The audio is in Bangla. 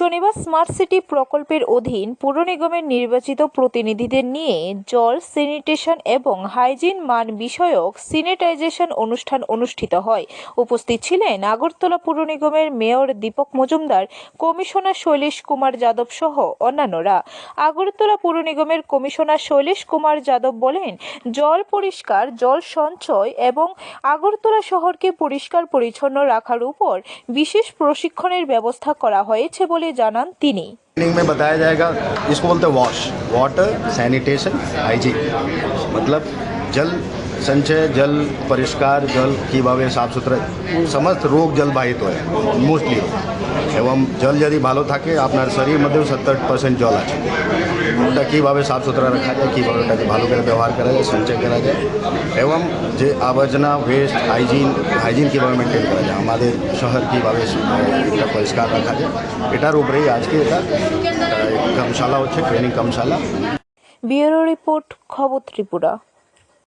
শনিবার স্মার্ট সিটি প্রকল্পের অধীন পুর নিগমের নির্বাচিত প্রতিনিধিদের নিয়ে জল স্যানিটেশন এবং হাইজিন মান বিষয়ক সিনেটাইজেশন অনুষ্ঠান অনুষ্ঠিত হয় উপস্থিত ছিলেন আগরতলা পুর নিগমের মেয়র দীপক মজুমদার কমিশনার শৈলেশ কুমার যাদব সহ অন্যান্যরা আগরতলা পুর নিগমের কমিশনার শৈলেশ কুমার যাদব বলেন জল পরিষ্কার জল সঞ্চয় এবং আগরতলা শহরকে পরিষ্কার পরিচ্ছন্ন রাখার উপর বিশেষ প্রশিক্ষণের ব্যবস্থা করা হয়েছে বলে বলে জানান তিনি में बताया जाएगा इसको बोलते वॉश वाटर सैनिटेशन हाइजीन मतलब जल संजय जल परिष्कार जल की भावे साफ सुथरा समस्त रोग जल बाधित हो मोस्टली एवं जल यदि बालों थाके आपन शरीर मधे 70% जल আছে ওটা কিভাবে साफ सुथरा রাখা যায় কিভাবে ওটাকে ভালো করে ব্যবহার করা যায় সঞ্চয় করা যায় एवं जे আবজনা वेस्ट हाइजीन हाइजीन কিভাবে মেইনটেইন করা যায় আমাদের শহর কিভাবে সুন্দর পরিষ্কার রাখা যায় এটার উপরেই আজকে এটা धर्मशाला ও ট্রেনিং কমশালা ব্যুরো রিপোর্ট খবত্রিপুরা